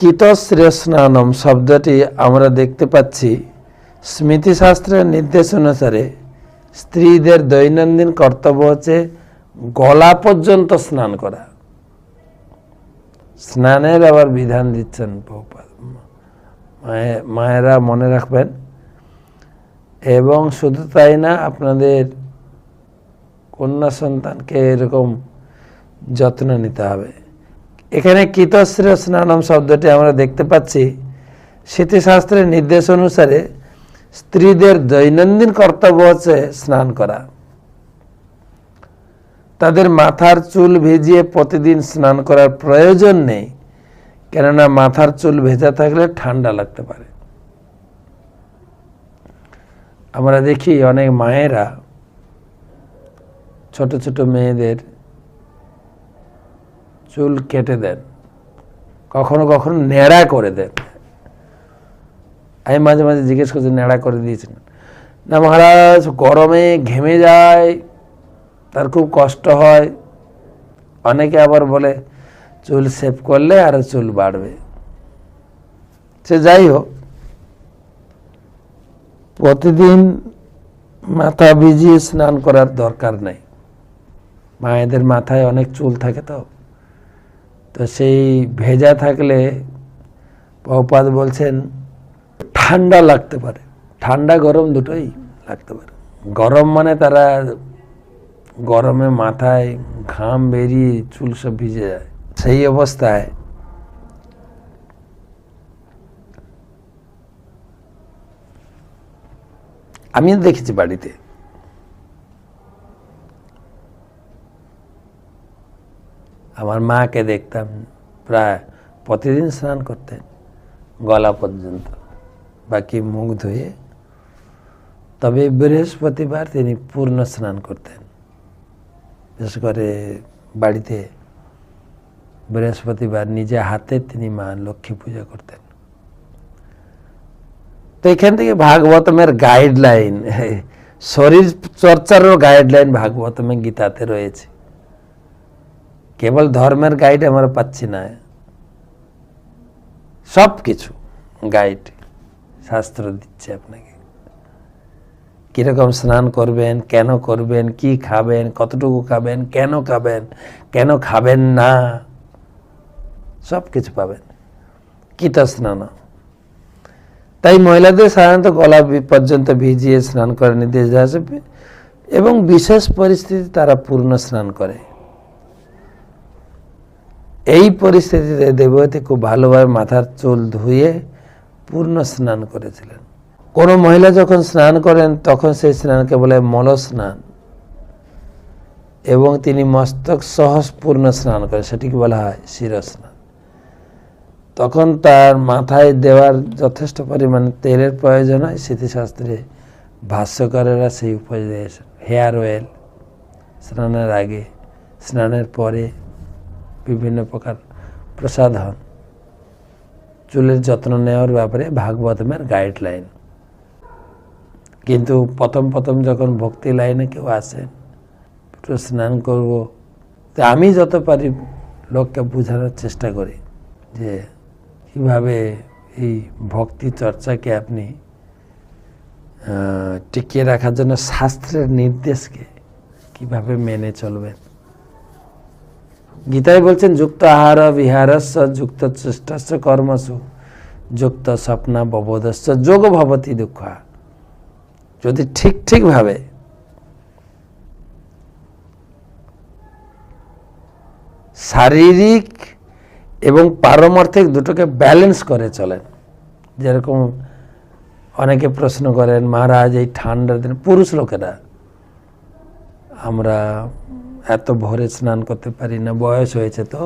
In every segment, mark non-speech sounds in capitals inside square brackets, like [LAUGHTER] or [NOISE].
কীতশ্রেষ্ণানম শব্দটি আমরা দেখতে পাচ্ছি। স্মৃতিশাস্ত্রের নির্দেশ অনুসারে স্ত্রীদের দৈনন্দিন কর্তব্য হচ্ছে গলা পর্যন্ত স্নান করা। স্নানের আবার বিধান দিচ্ছেন মায়েরা মনে রাখবেন, এবং শুধু তাই না, আপনাদের কন্যা সন্তানকে এরকম যত্ন নিতে হবে। এখানে কীতশ্রেয় স্নানম শব্দটি আমরা দেখতে পাচ্ছি। স্মৃতিশাস্ত্রের নির্দেশ অনুসারে স্ত্রীদের দৈনন্দিন কর্তব্য হচ্ছে স্নান করা। তাদের মাথার চুল ভেজিয়ে প্রতিদিন স্নান করার প্রয়োজন নেই, কেননা মাথার চুল ভেজা থাকলে ঠান্ডা লাগতে পারে। আমরা দেখি অনেক মায়েরা ছোট ছোট মেয়েদের চুল কেটে দেন। কখনো কখনো নেড়া করে দেন। আমি মাঝে মাঝে জিজ্ঞেস করছি নেড়া করে দিয়েছেন? না মহারাজ, গরমে ঘেমে যায়, তার খুব কষ্ট হয়। অনেকে আবার বলে, চুল সেভ করলে আর চুল বাড়বে। সে যাই হোক, প্রতিদিন মাথা ভিজিয়ে স্নান করার দরকার নেই। মায়েদের মাথায় অনেক চুল থাকে তো। তো সেই ভেজা থাকলে বহুপাদ বলছেন, ঠান্ডা লাগতে পারে। ঠান্ডা গরম দুটোই লাগতে পারে। গরম মানে তারা গরমে মাথায় ঘাম বেরিয়ে চুল সব ভিজে যায়। সেই অবস্থায় আমিও দেখেছি বাড়িতে। আমার মাকে দেখতাম প্রায় প্রতিদিন স্নান করতেন গলা পর্যন্ত, বাকি মুখ ধুয়ে। তবে বৃহস্পতিবার তিনি পূর্ণ স্নান করতেন। বিশেষ করে বাড়িতে বৃহস্পতিবার নিজে হাতে তিনি মা লক্ষ্মী পূজা করতেন। তো এখান থেকে ভাগবতমের গাইডলাইন [LAUGHS] শরীর চর্চারও গাইডলাইন ভাগবতমে গীতাতে রয়েছে। কেবল ধর্মের গাইড আমরা পাচ্ছি না। সব কিছু গাইড শাস্ত্র দিচ্ছে আপনাকে। কীরকম স্নান করবেন, কেন করবেন, কি খাবেন, কতটুকু খাবেন, কেন খাবেন কেন খাবেন না সব কিছু পাবেন। কীত স্নান? তাই মহিলাদের সাধারণত গলা পর্যন্ত ভিজিয়ে স্নান করে নির্দেশ দেওয়া এবং বিশেষ পরিস্থিতি তারা পূর্ণ স্নান করে। এই পরিস্থিতিতে দেবতী খুব ভালোভাবে মাথার চুল ধুয়ে পূর্ণ স্নান করেছিলেন। কোনো মহিলা যখন স্নান করেন, তখন সেই স্নানকে বলে মল স্নান এবং তিনি মস্তক সহজ পূর্ণ স্নান করেন, সেটিকে বলা হয় শিরস্নান। তখন তার মাথায় দেওয়ার যথেষ্ট পরিমাণে তেলের প্রয়োজন হয়, স্মৃতিশাস্ত্রে ভাষ্যকারেরা সেই দিয়েছেন হেয়ার অয়েল, স্নানের আগে, স্নানের পরে বিভিন্ন প্রকার প্রসাধন। চুলের যত্ন নেওয়ার ব্যাপারে ভাগবতমের গাইডলাইন কিন্তু প্রথম প্রথম যখন ভক্তি লাইনে কেউ আসেন একটু স্নান করব, তো আমি যত পারি লোককে বোঝানোর চেষ্টা করি যে কীভাবে এই ভক্তি চর্চাকে আপনি টিকিয়ে রাখার জন্য শাস্ত্রের নির্দেশকে কীভাবে মেনে চলবেন। গীতায় বলছেন, যুক্ত আহার বিহারস্য, যুক্ত চেষ্টাস্য কর্মসু, যুক্ত স্বপ্ন ববোধস্য, যোগ ভবতী দুঃখ। যদি ঠিক ঠিকভাবে শারীরিক এবং পারমার্থিক দুটোকে ব্যালেন্স করে চলেন, যেরকম অনেকে প্রশ্ন করেন, মহারাজ, এই ঠান্ডার দিন পুরুষ লোকেরা, আমরা এত ভোরে স্নান করতে পারি না, বয়স হয়েছে তো।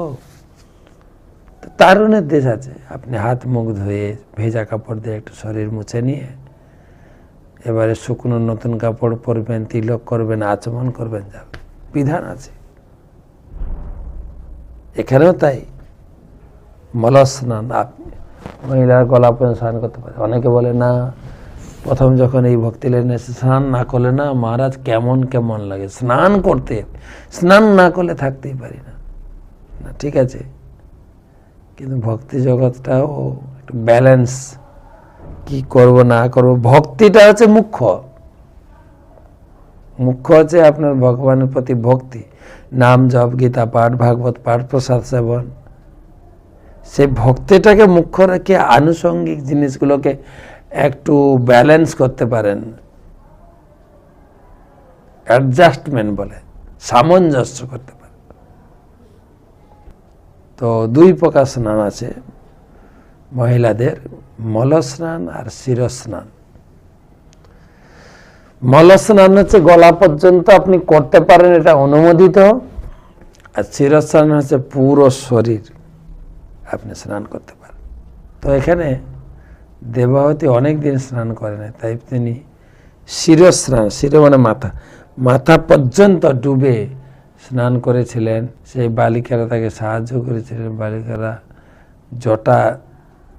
তো তারও নির্দেশ আছে। আপনি হাত মুখ ধুয়ে ভেজা কাপড় দিয়ে একটু শরীর মুছে নিয়ে, এবারে শুকনো নতুন কাপড় পরবেন, তিলক করবেন, আচমন করবেন যাবে বিধান আছে। এখানেও তাই। মল স্নান আপনি মহিলার গলা পর্যন্ত স্নান করতে পারে অনেকে বলে, না প্রথম যখন এই ভক্তি লাইনে স্নান না করলে না মহারাজ কেমন কেমন লাগে। স্নান করতে, স্নান না করলে থাকতেই পারি না। না, ঠিক আছে। কিন্তু ভক্তি জগৎটাও একটু ব্যালেন্স কি করব, না করব, ভক্তিটা হচ্ছে মুখ্য। মুখ্য হচ্ছে আপনার ভগবানের প্রতি ভক্তি। নাম জপ, গীতা পাঠ, ভাগবত পাঠ, প্রসাদ সেবন। সেই ভক্তিটাকে মুখ্য রেখে আনুষঙ্গিক জিনিসগুলোকে একটু ব্যালেন্স করতে পারেন। অ্যাডজাস্টমেন্ট বলে, সামঞ্জস্য করতে পারেন। তো দুই প্রকার স্নান আছে, মহিলাদের মলস্নান আর শিরস্নান। মলস্নান হচ্ছে গলা পর্যন্ত আপনি করতে পারেন, এটা অনুমোদিত। আর শিরস্নান হচ্ছে পুরো শরীর আপনি স্নান করতে পারেন। তো এখানে দেবাবতী অনেক দিন স্নান করেন তাই তিনি শিরস্নান, শির মানে মাথা মাথা পর্যন্ত ডুবে স্নান করেছিলেন। সেই বালিকারা তাকে সাহায্য করেছিলেন। বালিকারা জটা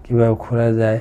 কীভাবে খোলা যায়